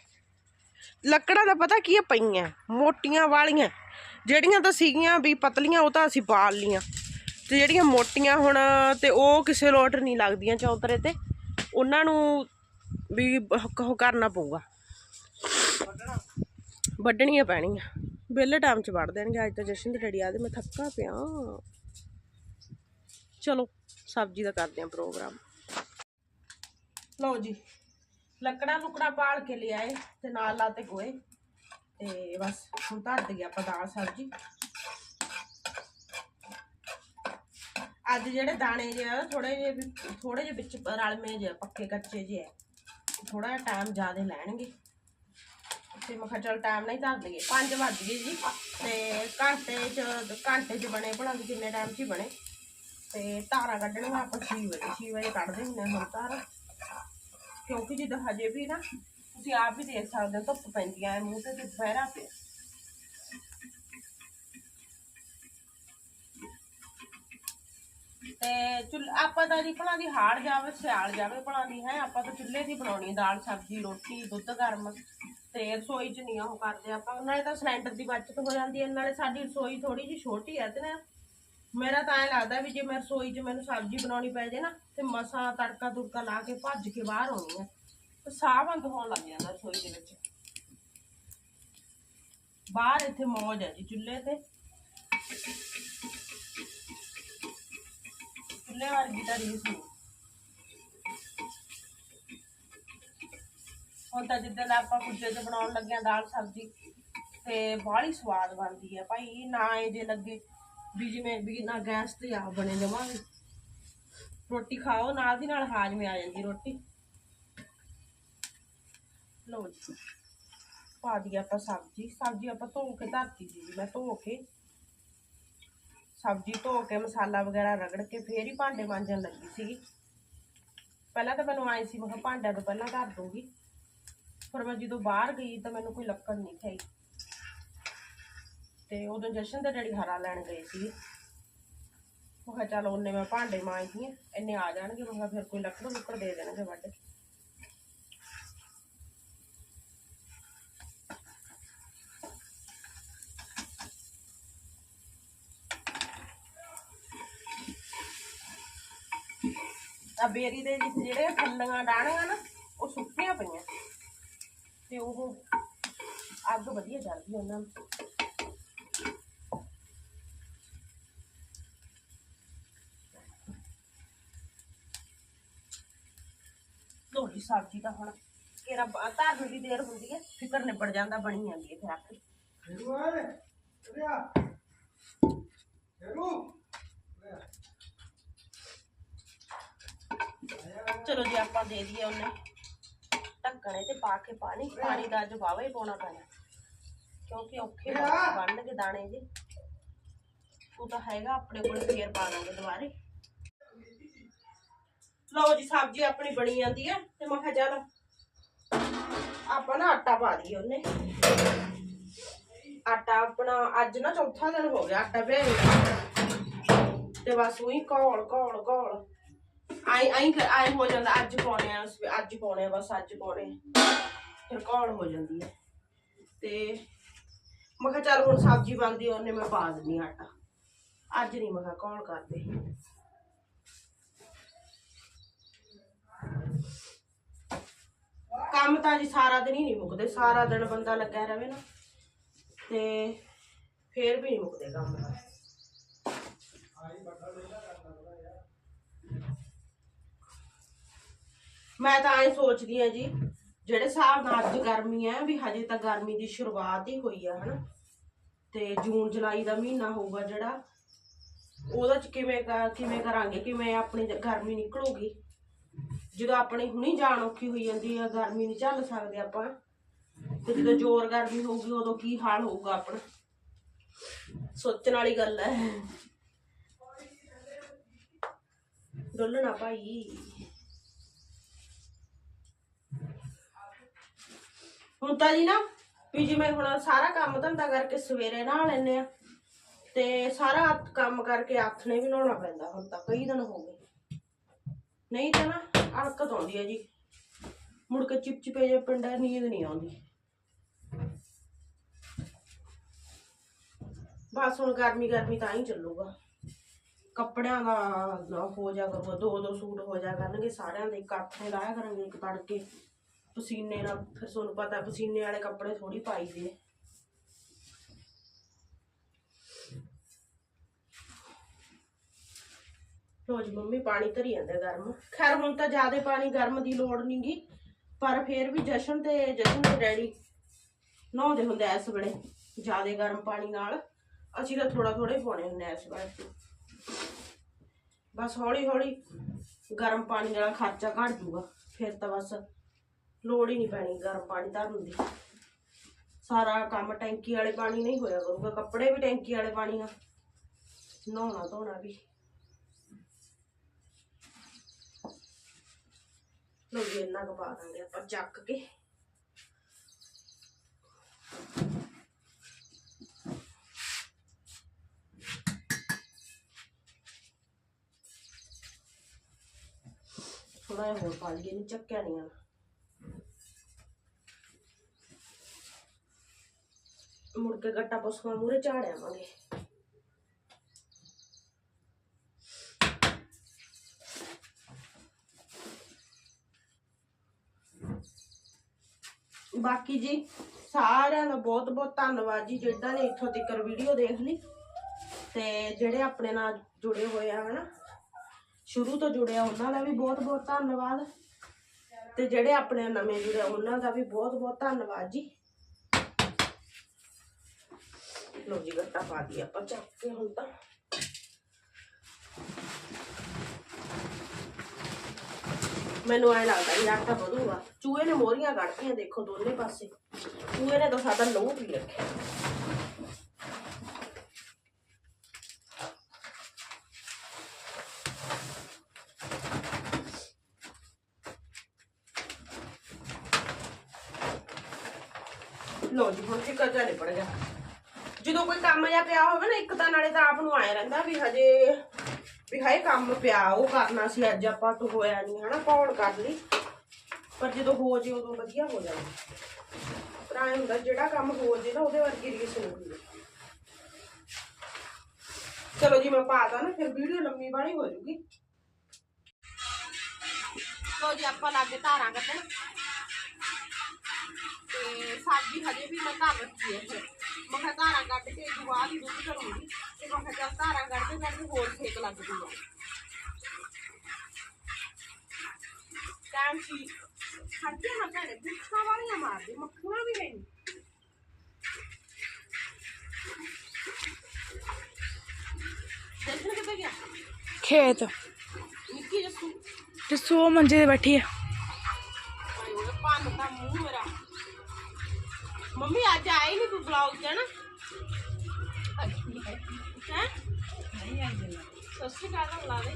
ਲੱਕੜਾਂ ਦਾ ਪਤਾ ਕੀ ਪਈਆਂ, ਮੋਟੀਆਂ ਵਾਲੀਆਂ। ਜਿਹੜੀਆਂ ਤਾਂ ਸੀਗੀਆਂ ਵੀ ਪਤਲੀਆਂ, ਉਹ ਤਾਂ ਅਸੀਂ ਬਾਲ ਲੀਆਂ ਤੇ ਜਿਹੜੀਆਂ ਮੋਟੀਆਂ ਹੁਣ, ਤੇ ਉਹ ਕਿਸੇ ਲੋਟ ਨਹੀਂ ਲੱਗਦੀਆਂ ਚੌਂਤਰੇ ਤੇ। ਉਹਨਾਂ ਨੂੰ ਵੀ ਉਹ ਕਰਨਾ ਪਊਗਾ। ਵੱਢਣੀਆਂ ਪੈਣੀਆਂ। ਵਿਹਲੇ ਟਾਈਮ 'ਚ ਵੱਢ ਦੇਣਗੇ, ਅੱਜ ਤਾਂ ਜਸ਼ਨ ਦੇ ਡੈਡੀ ਆਦੇ ਮੈਂ ਥੱਕਾ ਪਿਆ। ਚਲੋ, ਸਬਜ਼ੀ ਦਾ ਕਰਦੇ ਆਂ ਪ੍ਰੋਗਰਾਮ। ਲਓ ਜੀ, ਲੱਕੜਾਂ ਲੁਕੜਾ ਪਾਲ ਕੇ ਲਿਆਏ ਤੇ ਨਾਲ ਲਾਤੇ ਗੋਏ ਤੇ ਬਸ, ਹੁਣ ਧਰ ਦਈਏ ਆਪਾਂ ਦਾਲ, ਸਬਜ਼ੀ। ਅੱਜ ਜਿਹੜੇ ਦਾਣੇ ਜਿਹੇ ਆ ਥੋੜੇ ਜਿਹੇ ਥੋੜੇ ਜਿਹੇ ਵਿੱਚ ਰਲਵੇਂ ਜਿਹੇ ਪੱਕੇ ਕੱਚੇ ਜਿਹੇ ਆ। ਥੋੜਾ ਜਿਹਾ ਟਾਈਮ ਜ਼ਿਆਦਾ ਲੈਣਗੇ। ਤੇ ਮੈਂ ਕਿਹਾ ਚੱਲ ਟਾਈਮ ਨਹੀਂ ਧਰ ਲਈਏ। 5 ਵੱਜ ਗਏ ਜੀ। ਤੇ ਘੰਟੇ ਚ ਘੰਟੇ ਚ ਬਣੇ, ਭਲਾ ਕਿੰਨੇ ਟਾਈਮ ਚ ਬਣੇ। ਤੇ ਧਾਰਾਂ ਕੱਢਣੀਆਂ ਆਪਾਂ 6 ਵਜੇ 6 ਵਜੇ ਕੱਢਦੇ ਹੁੰਦੇ ਹਾਂ ਹੁਣ ਧਾਰਾਂ। ਕਿਉਂਕਿ ਜਿੱਦਾਂ ਹਜੇ ਵੀ ਨਾ, ਤੁਸੀਂ ਆਪ ਵੀ ਦੇਖ ਸਕਦੇ ਹੋ, ਧੁੱਪ ਪੈਂਦੀ ਆ, ਮੂੰਹ ਤੇ ਦੁਪਹਿਰਾ ਪਿਆ ਤੇ ਚੁੱਲ, ਆਪਾਂ ਤਾਂ ਜੀ ਭਲਾ ਦੀ ਹਾੜ ਜਾਵੇ, ਸਿਆਲ ਜਾਵੇ, ਭਲਾ ਦੀ ਹੈ। ਆਪਾਂ ਤਾਂ ਚੁੱਲ੍ਹੇ ਦੀ ਬਣਾਉਣੀ ਦਾਲ, ਸਬਜ਼ੀ, ਰੋਟੀ, ਦੁੱਧ, ਗਰਮ। ਤੇ ਰਸੋਈ 'ਚ ਨਹੀਂ ਉਹ ਕਰਦੇ ਆਪਾਂ। ਨਾਲੇ ਤਾਂ ਸਿਲੰਡਰ ਦੀ ਬਚਤ ਹੋ ਜਾਂਦੀ ਹੈ, ਨਾਲੇ ਸਾਡੀ ਰਸੋਈ ਥੋੜੀ ਜਿਹੀ ਛੋਟੀ ਹੈ ਤੇ ਨਾ, ਮੇਰਾ ਤਾਂ ਐ ਲੱਗਦਾ ਵੀ ਜੇ ਮੈਂ ਰਸੋਈ 'ਚ ਮੈਨੂੰ ਸਬਜ਼ੀ ਬਣਾਉਣੀ ਪੈ ਜੇ ਨਾ, ਤੇ ਮਸਾਂ ਤੜਕਾ ਤੁੜਕਾ ਲਾ ਕੇ ਭੱਜ ਕੇ ਬਾਹਰ ਆਉਣੀ ਹੈ ਤੇ ਸਾਹ ਬੰਦ ਹੋਣ ਲੱਗ ਜਾਂਦਾ ਰਸੋਈ ਦੇ ਵਿੱਚ। ਬਾਹਰ ਇੱਥੇ ਮੌਜ ਹੈ ਜੀ, ਚੁੱਲ੍ਹੇ ਤੇ। ਚੁੱਲ੍ਹੇ ਵਰਗੀ ਤਾਂ ਰੀਸ ਨਹੀਂ। ਹੁਣ ਤਾਂ ਜਿੱਦਾਂ ਆਪਾਂ ਕੁੱਜੇ ਤੇ ਬਣਾਉਣ ਲੱਗੇ ਆਂ ਦਾਲ ਸਬਜ਼ੀ, ਤੇ ਬਾਹਲੀ ਸਵਾਦ ਬਣਦੀ ਹੈ ਭਾਈ, ਨਾ ਇਹ ਜੇ ਲੱਗੇ ਵੀ ਜਿਵੇਂ ਵੀ ਨਾ ਗੈਸ ਤੇ ਆ ਬਣੇ ਜਮਾਂਗੇ। ਰੋਟੀ ਖਾਓ, ਨਾਲ ਦੀ ਨਾਲ ਹਾਜ਼ਮੇ ਆ ਜਾਂਦੀ ਰੋਟੀ। ਲਓ ਜੀ, ਪਾ ਦੀ ਆਪਾਂ ਸਬਜ਼ੀ। ਸਬਜ਼ੀ ਆਪਾਂ ਧੋ ਕੇ ਧਰਤੀ ਸੀ ਜੀ, ਮੈਂ ਧੋ ਕੇ। ਸਬਜ਼ੀ ਧੋ ਕੇ ਮਸਾਲਾ ਵਗੈਰਾ ਰਗੜ ਕੇ ਫੇਰ ਹੀ ਭਾਂਡੇ ਮਾਂਜਣ ਲੱਗੀ ਸੀਗੀ। ਪਹਿਲਾਂ ਤਾਂ ਮੈਨੂੰ ਆਈ ਸੀ, ਮੈਂ ਕਿਹਾ ਭਾਂਡਿਆਂ ਤੋਂ ਪਹਿਲਾਂ ਧਰ ਦੂੰਗੀ ਪਰ ਮੈਂ ਜਦੋਂ ਬਾਹਰ ਗਈ ਤਾਂ ਮੈਨੂੰ ਕੋਈ ਲੱਕੜ ਨਹੀਂ ਖਾਈ। ਤੇ ਉਦੋਂ ਜਸ਼ਨ ਦਾ ਡੈਡੀ ਹਰਾ ਲੈਣ ਗਏ ਸੀ। ਉਹ ਕਿਹਾ ਚੱਲ ਉਹਨੇ ਮੈਂ ਭਾਂਡੇ ਮਾਂਜਦੀ ਆ ਇੰਨੇ ਆ ਜਾਣਗੇ, ਮੈਂ ਕਿਹਾ ਫਿਰ ਕੋਈ ਲੱਕੜ ਲੁੱਕੜ ਦੇ ਦੇਣਗੇ ਵੱਢ। ਆ ਬੇਰੀ ਦੇ ਜਿਹੜੇ ਫੱਲੀਆਂ ਡਾਣੀਆਂ ਨਾ, ਉਹ ਸੁੱਕੀਆਂ ਪਈਆਂ। ਤੇ ਉਹ ਅੱਗ ਵਧੀਆ ਚੱਲਦੀ ਆ ਉਹਨਾਂ ਨੂੰ। ਲੋਹੀ ਸਬਜ਼ੀ ਤਾਂ ਹੁਣ ਕਿਹੜਾ ਧਰਨ ਦੀ ਦੇਰ ਹੁੰਦੀ ਹੈ ਫਿਕਰ ਨਿਬੜ ਜਾਂਦਾ ਬਣੀ ਜਾਂਦੀ ਹੈ ਫਿਰ ਆਪੇ। ਚਲੋ ਜੀ ਆਪਾਂ ਦੇ ਦਈਏ ਉਹਨੇ। ਢੱਕਣੇ ਤੇ ਪਾ ਕੇ ਪਾਣੀ ਪਾਣੀ ਦਾ ਅੱਜ ਵਾਵਾ ਹੀ ਪਾਉਣਾ ਪੈਣਾ। ਕਿਉਂਕਿ ਔਖੇ ਬੰਨ ਕੇ ਦਾਣੇ ਜੀ। ਉਹ ਤਾਂ ਹੈਗਾ ਆਪਣੇ ਕੋਲ ਫੇਰ ਪਾ ਦਾਂਗੇ ਦੁਬਾਰੇ। ਲਓ ਜੀ ਸਬਜ਼ੀ ਆਪਣੀ ਬਣੀ ਜਾਂਦੀ ਹੈ ਤੇ ਮੈਂ ਕਿਹਾ ਚੱਲ ਆਪਾਂ ਨਾ ਆਟਾ ਪਾ ਦਈਏ ਉਹਨੇ। ਆਟਾ ਆਪਣਾ ਅੱਜ ਨਾ ਚੌਥਾ ਦਿਨ ਹੋ ਗਿਆ ਆਟਾ ਭੇਜ ਤੇ ਬਸ ਉਹੀ ਘੋਲ ਘੋਲ ਘੋਲ। ਆਈ ਆਈ ਆਈ ਹੋ ਜਾਂਦਾ ਅੱਜ ਪਾਉਣੇ ਆ ਉਸ- ਅੱਜ ਪਾਉਣੇ ਆ, ਬਸ ਅੱਜ ਪਾਉਣੇ ਫਿਰ ਕੌਣ ਹੋ ਜਾਂਦੀ ਹੈ? ਤੇ ਮੈਂ ਕਿਹਾ ਚੱਲ ਹੁਣ ਸਬਜ਼ੀ ਬਣਦੀ ਉਹਨੇ ਮੈਂ ਪਾ ਦਿੰਦੀ ਆ ਆਟਾ। ਅੱਜ ਨਹੀਂ ਮੈਂ ਕਿਹਾ ਕੌਣ ਕਰਦੇ? ਕੰਮ ਤਾਂ ਜੀ ਸਾਰਾ ਦਿਨ ਹੀ ਨਹੀਂ ਮੁੱਕਦੇ ਸਾਰਾ ਦਿਨ ਬੰਦਾ ਲੱਗਾ ਰਹੇ ਨਾ। ਤੇ ਫੇਰ ਵੀ ਨਹੀਂ ਮੁੱਕਦੇ ਕੰਮ ਮੈਂ ਤਾਂ ਐ ਸੋਚਦੀ ਆ ਜੀ, ਜਿਹੜੇ ਹਿਸਾਬ ਨਾਲ ਅੱਜ ਗਰਮੀ ਹੈ ਵੀ ਹਜੇ ਤਾਂ ਗਰਮੀ ਦੀ ਸ਼ੁਰੂਆਤ ਹੀ ਹੋਈ ਆ, ਹਨਾ? ਤੇ ਜੂਨ, ਜੁਲਾਈ ਦਾ ਮਹੀਨਾ ਹੋਊਗਾ ਜਿਹੜਾ, ਉਹਦੇ ਚ ਕਿਵੇਂ ਕਿਵੇਂ ਕਰਾਂਗੇ, ਕਿਵੇਂ ਆਪਣੀ ਗਰਮੀ ਨਿਕਲੂਗੀ? ਜਦੋਂ ਆਪਣੀ ਹੁਣੀ ਜਾਨ ਔਖੀ ਹੋਈ ਜਾਂਦੀ ਆ, ਗਰਮੀ ਨਹੀਂ ਝੱਲ ਸਕਦੇ ਆਪਾਂ। ਤੇ ਜਦੋਂ ਜ਼ੋਰ ਗਰਮੀ ਹੋਊਗੀ, ਉਦੋਂ ਕੀ ਹਾਲ ਹੋਊਗਾ ਆਪਣਾ? ਸੋਚਣ ਵਾਲੀ ਗੱਲ ਹੈ ਡੋਲਣਾ ਭਾਈ। ਹੁਣ ਤਾਂ ਜੀ ਨਾ ਵੀ ਜਿਵੇਂ ਹੁਣ ਸਾਰਾ ਕੰਮ ਧੰਦਾ ਕਰਕੇ ਸਵੇਰੇ ਨਹਾ ਲੈਨੇ ਆ ਤੇ ਸਾਰਾ ਕੰਮ ਕਰਕੇ ਆਥਣੇ ਵੀ ਨਹਾਉਣਾ ਪੈਂਦਾ, ਹੁਣ ਤਾਂ ਕਈ ਦਿਨ ਹੋ ਗਏ। ਨਹੀਂ ਤਾਂ ਨਾ ਅੜਕਤ ਆਉਂਦੀ ਹੈ ਜੀ। ਮੁੜ ਕੇ ਚਿਪਚਿਪੇ ਜੇ ਪਿੰਡਾਂ ਨੀਂਦ ਨਹੀਂ ਆਉਂਦੀ। ਬਸ ਹੁਣ ਗਰਮੀ ਗਰਮੀ ਤਾਂ ਹੀ ਚੱਲੂਗਾ। ਕੱਪੜਿਆਂ ਦਾ ਹੋ ਜਾ ਕਰੂਗਾ ਦੋ ਦੋ ਸੂਟ ਹੋ ਜਾ ਕਰਨਗੇ, ਸਾਰਿਆਂ ਦੇ ਇੱਕ ਆਥਣੇ ਲਾਇਆ ਕਰਾਂਗੇ ਇੱਕ ਤੜਕੇ। ਪਸੀਨੇ ਨਾਲ ਫਿਰ ਤੁਹਾਨੂੰ ਪਤਾ ਪਸੀਨੇ ਵਾਲੇ ਕੱਪੜੇ ਥੋੜੀ ਪਾਈਦੇ ਆ। ਮੰਮੀ ਪਾਣੀ ਧਰੀ ਜਾਂਦੇ ਗਰਮ। ਖੈਰ, ਹੁਣ ਤਾਂ ਜ਼ਿਆਦਾ ਪਾਣੀ ਗਰਮ ਦੀ ਲੋੜ ਨਹੀਂਗੀ ਪਰ ਫੇਰ ਵੀ ਜਸ਼ਨ ਤੇ ਜਸ਼ਨ ਦੇ ਡੈਡੀ ਨਹਾਉਂਦੇ ਹੁੰਦੇ ਆ ਇਸ ਵੇਲੇ, ਜ਼ਿਆਦਾ ਗਰਮ ਪਾਣੀ ਨਾਲ। ਅਸੀਂ ਤਾਂ ਥੋੜਾ ਥੋੜੇ ਹੀ ਪਾਉਣੇ ਹੁੰਦੇ ਆ ਇਸ ਵੇਲੇ। ਬਸ ਹੌਲੀ ਹੌਲੀ ਗਰਮ ਪਾਣੀ ਨਾਲ ਖਰਚਾ ਘਟ ਜੂਗਾ, ਫਿਰ ਤਾਂ ਬਸ ਲੋੜ ਹੀ ਨਹੀਂ ਪੈਣੀ ਗਰਮ ਪਾਣੀ ਧਰਨ ਦੀ। ਸਾਰਾ ਕੰਮ ਟੈਂਕੀ ਵਾਲੇ ਪਾਣੀ ਨਹੀਂ ਹੋਇਆ ਕਰੂਗਾ, ਕੱਪੜੇ ਵੀ ਟੈਂਕੀ ਵਾਲੇ ਪਾਣੀ ਨਾਲ। ਨਹਾਉਣਾ ਧੋਣਾ ਵੀ। ਲੋ ਜੀ, ਇੰਨਾ ਕੁ ਪਾ ਦਾਂਗੇ ਆਪਾਂ ਚੱਕ ਕੇ। ਥੋੜਾ ਜਿਹਾ ਹੋਰ ਪਾ ਲਈਏ ਨਹੀਂ ਚੱਕਿਆ ਨਹੀਂ ਆ ਮੁੜ ਕੇ ਗੱਟਾ ਪਸ਼ੂਆਂ ਮੂਰੇ ਝਾੜਿਆਵਾਂਗੇ ਬਾਕੀ ਜੀ, ਸਾਰਿਆਂ ਦਾ ਬਹੁਤ ਬਹੁਤ ਧੰਨਵਾਦ ਜੀ ਜਿਹੜਾ ਨੇ ਇੱਥੋਂ ਤੱਕ ਵੀਡੀਓ ਦੇਖ ਲਈ ਤੇ ਜਿਹੜੇ ਆਪਣੇ ਨਾਲ ਜੁੜੇ ਹੋਏ ਆ, ਹਨਾ? ਸ਼ੁਰੂ ਤੋਂ ਜੁੜਿਆ ਉਹਨਾਂ ਦਾ ਵੀ ਬਹੁਤ ਬਹੁਤ ਧੰਨਵਾਦ ਤੇ ਜਿਹੜੇ ਆਪਣੇ ਨਵੇਂ ਜੁੜੇ ਉਹਨਾਂ ਦਾ ਵੀ ਬਹੁਤ ਬਹੁਤ ਧੰਨਵਾਦ ਜੀ। ਲੋ ਜੀ ਗੱਟਾ ਪਾ ਦਿਆ ਆਪਾਂ ਚੱਕ ਕੇ ਹੁਣ ਤਾਂ ਮੈਨੂੰ ਐ ਲੱਗਦਾ ਵੀ ਆਟਾ ਵਧੂਗਾ ਚੂਹੇ ਨੇ ਮੋਰੀਆਂ ਕੱਢਤੀਆਂ ਦੇਖੋ ਦੋਨੇ ਪਾਸੇ ਚੂਹੇ ਨੇ ਤਾਂ ਸਾਡਾ ਲਹੂ ਪੀ ਰੱਖਿਆ ਲੋ ਜੀ ਹੁਣ ਫਿਕਰ ਜਾ ਨਿਬੜ ਗਿਆ ਜਦੋਂ ਕੋਈ ਕੰਮ ਜਾਂ ਪਿਆ ਹੋਵੇ ਨਾ ਇੱਕ ਤਾਂ ਨਾਲੇ ਤਾਂ ਆਪ ਨੂੰ ਆਇਆ ਰਹਿੰਦਾ ਵੀ ਹਜੇ ਵੀ ਹਾਏ ਕੰਮ ਪਿਆ, ਉਹ ਕਰਨਾ ਸੀ ਅੱਜ ਆਪਾਂ ਤੋਂ ਹੋਇਆ ਨਹੀਂ ਹਨਾ, ਕੌਣ ਕਰ ਲਈ? ਪਰ ਜਦੋਂ ਹੋ ਜੇ ਉਦੋਂ ਵਧੀਆ ਹੋ ਜਾਂਦਾ। ਪਰ ਐਂ ਹੁੰਦਾ ਜਿਹੜਾ ਕੰਮ ਹੋ ਜੇ ਨਾ, ਉਹਦੇ ਵਰਗੀ ਰੀਸ ਨਹੀਂ ਹੁੰਦੀ। ਚਲੋ ਜੀ, ਮੈਂ ਪਾਤਾ ਨਾ, ਫਿਰ ਵੀਡੀਓ ਲੰਮੀ ਬਾਣੀ ਹੋ ਜੂਗੀ। ਲੋ ਜੀ, ਆਪਾਂ ਲਾਗੇ ਧਾਰਾਂ ਕੱਢਣ। ਤੇ ਸਬਜ਼ੀ ਹਜੇ ਵੀ ਮੈਂ ਧਰ ਰੱਖੀ ਹੈ ਫਿਰ ਮੈਂ ਧਾਰਾਂ ਕੱਢ ਕੇ ਇਹ ਤੋਂ ਦੁੱਧ ਕਰੂੰਗੀ ਤੇ ਮੈਂ ਕਿਹਾ ਚੱਲ ਧਾਰਾਂ ਕੱਢਦੇ ਕੱਢਦੇ ਹੋਰ ਛੇਕ ਲੱਗ ਜੂਗਾ ਟਾਈਮ ਸੀ ਖੱਟੇ ਨਾ ਭੈਣੇ ਭੁੱਖਾਂ ਵਾਲੀਆਂ ਮਾਰਦੇ ਮੱਖੀਆਂ ਵੀ ਨਹੀਂ। ਦੇਖਣ ਕਿੱਥੇ ਗਿਆ? ਖੇਤ। ਨਿੱਕੀ ਜੱਸੂ ਤੇ ਸੋ ਮੰਜੇ ਤੇ ਬੈਠੀ ਦਾ ਮੂੰਹ ਮੇਰਾ। ਮੰਮੀ ਅੱਜ ਆਈ ਨਹੀਂ ਤੂੰ ਬਲੌਗ ਤੇ ਨਾ ਨਹੀਂ ਆਈ ਜਨਾ ਸਤਿ ਸ਼੍ਰੀ ਅਕਾਲ ਲਾਵੇ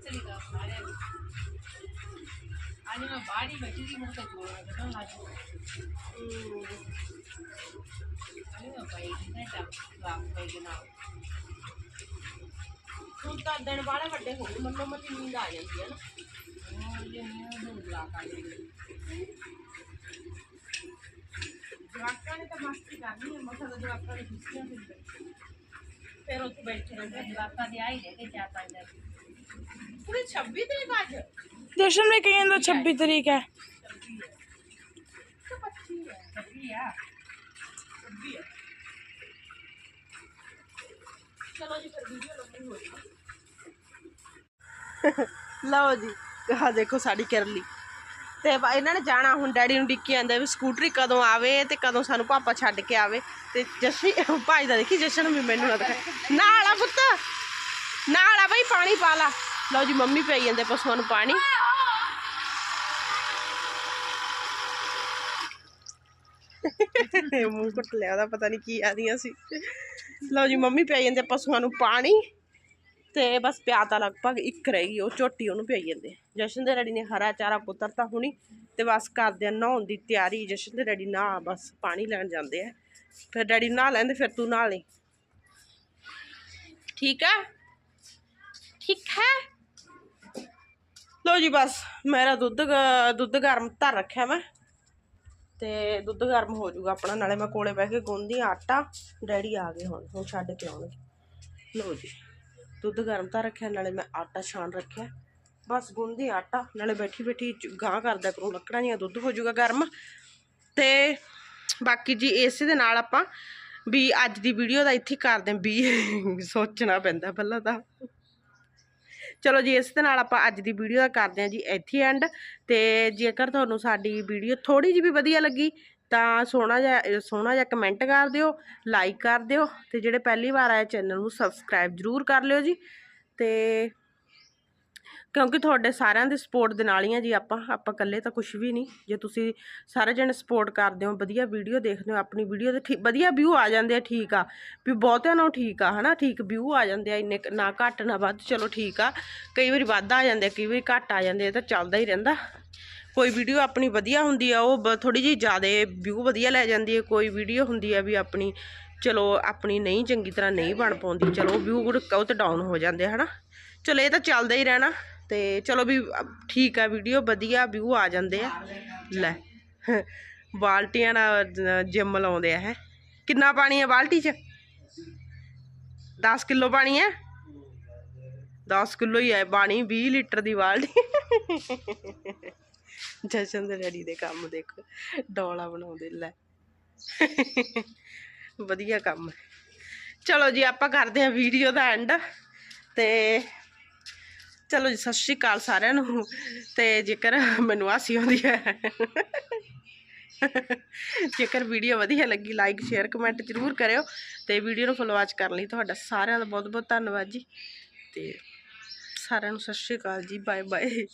ਸਤਿ ਸਾਰਿਆਂ ਨੂੰ ਅੱਜ ਮੈਂ ਬਾੜੀ ਬਚੀ ਦੀ ਮੁੱਕ ਜੋੜਨਾ ਨਾ ਲਾਜੂ ਅਰੇ ਮੈਂ ਬਾਈ ਨਾ ਟੱਪ ਲਾਗ ਪਈ ਨਾ ਹੁਣ ਤਾਂ ਦਿਨ ਬਾਰੇ ਵੱਡੇ ਹੋ ਗਏ ਮੰਨੋ ਮਤੀ ਨੀਂਦ ਆ ਜਾਂਦੀ ਹੈ ਨਾ ਇਹ ਨੀਂਦ ਨੂੰ ਲਾ ਕੇ ਜਵਾਕਾਂ ਨੇ ਤਾਂ ਮਸਤੀ ਕਰਨੀ ਹੈ, ਮਸਾ ਤਾਂ ਜਵਾਕਾਂ ਨੇ ਖੁਸ਼ੀਆਂ ਫਿਰ पैरों बैठे पूरे छब्बीस आज दर्शन में कहीं तो छब्बीस तरीक है। लो (laughs) जी कहा देखो साड़ी कर ली। ਤੇ ਇਹਨਾਂ ਨੇ ਜਾਣਾ ਹੁਣ ਡੈਡੀ ਨੂੰ ਡਿੱਕੀ ਜਾਂਦੇ ਵੀ ਸਕੂਟਰੀ ਕਦੋਂ ਆਵੇ ਤੇ ਕਦੋਂ ਸਾਨੂੰ ਪਾਪਾ ਛੱਡ ਕੇ ਆਵੇ ਤੇ ਜੱਸੀ ਭਾਈ ਦਾ ਦੇਖੀ ਜਸ਼ਨ ਵੀ ਮੈਨੂੰ ਨਾ ਦਿਖਾਏ ਨਾਲ ਆ ਪੁੱਤ ਨਾਲ ਆ ਬਈ ਪਾਣੀ ਪਾ ਲਾ। ਲਓ ਜੀ ਮੰਮੀ ਪਈ ਜਾਂਦੇ ਪਸ਼ੂਆਂ ਨੂੰ ਪਾਣੀ। ਮੂੰਹ ਘੁੱਟ ਲਿਆ ਉਹਦਾ ਪਤਾ ਨਹੀਂ ਕੀ ਆਦੀਆਂ ਸੀ। ਲਓ ਜੀ ਮੰਮੀ ਪਈ ਜਾਂਦੇ ਪਸ਼ੂਆਂ ਨੂੰ ਪਾਣੀ। ਤੇ ਬਸ ਪਿਆ ਤਾਂ ਲਗਭਗ ਇੱਕ ਰਹਿ ਗਈ ਉਹ ਝੋਟੀ ਉਹਨੂੰ ਪਈ ਜਾਂਦੇ ਜਸ਼ਨ ਦੇ ਰੈਡੀ ਨੇ ਹਰਾ ਚਾਰਾ ਪੁੱਤਰਤਾ ਹੁਣੀ ਤੇ ਬਸ ਕਰਦੇ ਆ ਨਹਾਉਣ ਦੀ ਤਿਆਰੀ ਜਸ਼ਨ ਦੇ ਰੈਡੀ ਨਾ ਬਸ ਪਾਣੀ ਲੈਣ ਜਾਂਦੇ ਆ। ਫਿਰ ਡੈਡੀ ਨਹਾ ਲੈਂਦੇ ਫਿਰ ਤੂੰ ਨਹਾ ਲਈ ਠੀਕ ਹੈ ਠੀਕ ਹੈ? ਲੋ ਜੀ ਬਸ ਮੇਰਾ ਦੁੱਧ ਦੁੱਧ ਗਰਮ ਧਰ ਰੱਖਿਆ ਮੈਂ। ਤੇ ਦੁੱਧ ਗਰਮ ਹੋ ਜਾਊਗਾ ਆਪਣਾ ਨਾਲੇ ਮੈਂ ਕੋਲੇ ਬਹਿ ਕੇ ਗੁੰਨਦੀ ਹਾਂ ਆਟਾ। ਡੈਡੀ ਆ ਗਏ ਹੁਣ ਹੁਣ ਛੱਡ ਕੇ ਆਉਣਗੇ। ਲੋ ਜੀ। ਦੁੱਧ ਗਰਮ ਤਾਂ ਰੱਖਿਆ, ਨਾਲੇ ਮੈਂ ਆਟਾ ਛਾਣ ਰੱਖਿਆ। ਬਸ ਗੁੰਨਦੀ ਆਟਾ, ਨਾਲੇ ਬੈਠੀ ਬੈਠੀ ਚ- ਗਾਂਹ ਕਰਦਾ ਕਰੂੰ, ਲੱਕੜਾਂ ਦੀਆਂ ਦੁੱਧ ਹੋ ਜਾਊਗਾ ਗਰਮ। ਤੇ ਬਾਕੀ ਜੀ ਇਸੇ ਦੇ ਨਾਲ ਆਪਾਂ ਵੀ ਅੱਜ ਦੀ ਵੀਡੀਓ ਦਾ ਇੱਥੇ ਕਰਦੇ ਹਾਂ ਵੀ ਸੋਚਣਾ ਪੈਂਦਾ ਪਹਿਲਾਂ ਤਾਂ। ਚਲੋ ਜੀ ਇਸ ਦੇ ਨਾਲ ਆਪਾਂ ਅੱਜ ਦੀ ਵੀਡੀਓ ਦਾ ਕਰਦੇ ਹਾਂ ਜੀ, ਇੱਥੇ ਐਂਡ ਤੇ ਜੇਕਰ ਤੁਹਾਨੂੰ ਸਾਡੀ ਵੀਡੀਓ ਥੋੜੀ ਜਿਹੀ ਵੀ ਵਧੀਆ ਲੱਗੀ ਤਾਂ ਸੋਹਣਾ ਜਿਹਾ ਸੋਹਣਾ ਜਿਹਾ ਕਮੈਂਟ ਕਰ ਦਿਓ ਲਾਈਕ ਕਰ ਦਿਓ ਤੇ ਜਿਹੜੇ ਪਹਿਲੀ ਵਾਰ ਆਏ ਚੈਨਲ ਨੂੰ ਸਬਸਕ੍ਰਾਈਬ ਜ਼ਰੂਰ ਕਰ ਲਿਓ ਜੀ ਤੇ ਕਿਉਂਕਿ ਤੁਹਾਡੇ ਸਾਰਿਆਂ ਦੇ ਸਪੋਰਟ ਦੇ ਨਾਲ ਹੀ ਆ ਜੀ ਆਪਾਂ ਆਪਾਂ ਇਕੱਲੇ ਤਾਂ ਕੁਝ ਵੀ ਨਹੀਂ, ਜੇ ਤੁਸੀਂ ਸਾਰੇ ਜਣੇ ਸਪੋਰਟ ਕਰਦੇ ਹੋ, ਵਧੀਆ ਵੀਡੀਓ ਦੇਖਦੇ ਹੋ, ਆਪਣੀ ਵੀਡੀਓ ਦੇ ਠੀਕ, ਵਧੀਆ ਵਿਊ ਆ ਜਾਂਦੇ ਆ, ਠੀਕ ਆ, ਵੀ ਬਹੁਤਿਆਂ ਨੂੰ ਠੀਕ ਆ, ਹਨਾ, ਠੀਕ ਵਿਊ ਆ ਜਾਂਦੇ ਆ, ਇੰਨੇ ਨਾ ਘੱਟ ਨਾ ਵੱਧ, ਚਲੋ ਠੀਕ ਆ, ਕਈ ਵਾਰੀ ਵੱਧ ਆ ਜਾਂਦੇ ਆ, ਕਈ ਵਾਰੀ ਘੱਟ ਆ ਜਾਂਦੇ ਇਹ ਤਾਂ ਚੱਲਦਾ ਹੀ ਰਹਿੰਦਾ। ਕੋਈ ਵੀਡੀਓ ਆਪਣੀ ਵਧੀਆ ਹੁੰਦੀ ਆ, ਉਹ ਥੋੜੀ ਜਿਹੀ ਜ਼ਿਆਦਾ ਵਿਊ ਵਧੀਆ ਲੈ ਜਾਂਦੀ ਹੈ, ਕੋਈ ਵੀਡੀਓ ਹੁੰਦੀ ਆ ਵੀ ਆਪਣੀ, ਚਲੋ ਆਪਣੀ ਨਹੀਂ ਚੰਗੀ ਤਰ੍ਹਾਂ ਨਹੀਂ ਬਣ ਪਾਉਂਦੀ, ਚਲੋ ਵਿਊ ਉਹ ਤੇ ਡਾਊਨ ਹੋ ਜਾਂਦੇ ਆ, ਹਨਾ? ਚਲੋ ਇਹ ਤਾਂ ਚੱਲਦਾ ਹੀ ਰਹਿਣਾ, ਤੇ ਚਲੋ ਵੀ ਠੀਕ ਆ ਵੀਡੀਓ, ਵਧੀਆ ਵਿਊ ਆ ਜਾਂਦੇ ਆ, ਲੈ, ਬਾਲਟੀਆਂ ਨਾਲ ਜਿਮ ਲਾਉਂਦੇ ਆ, ਹੈ? ਕਿੰਨਾ ਪਾਣੀ ਹੈ ਬਾਲਟੀ 'ਚ? 10 ਕਿਲੋ ਪਾਣੀ ਹੈ 10 ਕਿਲੋ ਹੀ ਹੈ ਪਾਣੀ 20 ਲੀਟਰ ਦੀ ਬਾਲਟੀ। ਜਸ਼ਨ ਦੇ ਡੈਡੀ ਦੇ ਕੰਮ ਦੇਖੋ, ਡੋਲਾ ਬਣਾਉਂਦੇ, ਲੈ। ਵਧੀਆ ਕੰਮ ਚਲੋ ਜੀ, ਆਪਾਂ ਕਰਦੇ ਹਾਂ ਵੀਡੀਓ ਦਾ ਐਂਡ ਤੇ ਚਲੋ ਜੀ, ਸਤਿ ਸ਼੍ਰੀ ਅਕਾਲ ਸਾਰਿਆਂ ਨੂੰ। ਤੇ ਜੇਕਰ ਮੈਨੂੰ ਹਾਸੀ ਆਉਂਦੀ ਹੈ, ਜੇਕਰ ਵੀਡੀਓ ਵਧੀਆ ਲੱਗੀ ਲਾਈਕ ਸ਼ੇਅਰ ਕਮੈਂਟ ਜ਼ਰੂਰ ਕਰਿਓ ਤੇ ਵੀਡੀਓ ਨੂੰ ਫੁੱਲ ਕਰਨ ਲਈ ਤੁਹਾਡਾ ਸਾਰਿਆਂ ਦਾ ਬਹੁਤ ਬਹੁਤ ਧੰਨਵਾਦ ਜੀ। ਤੇ ਸਾਰਿਆਂ ਨੂੰ ਸਤਿ ਸ਼੍ਰੀ ਅਕਾਲ ਜੀ ਬਾਏ ਬਾਏ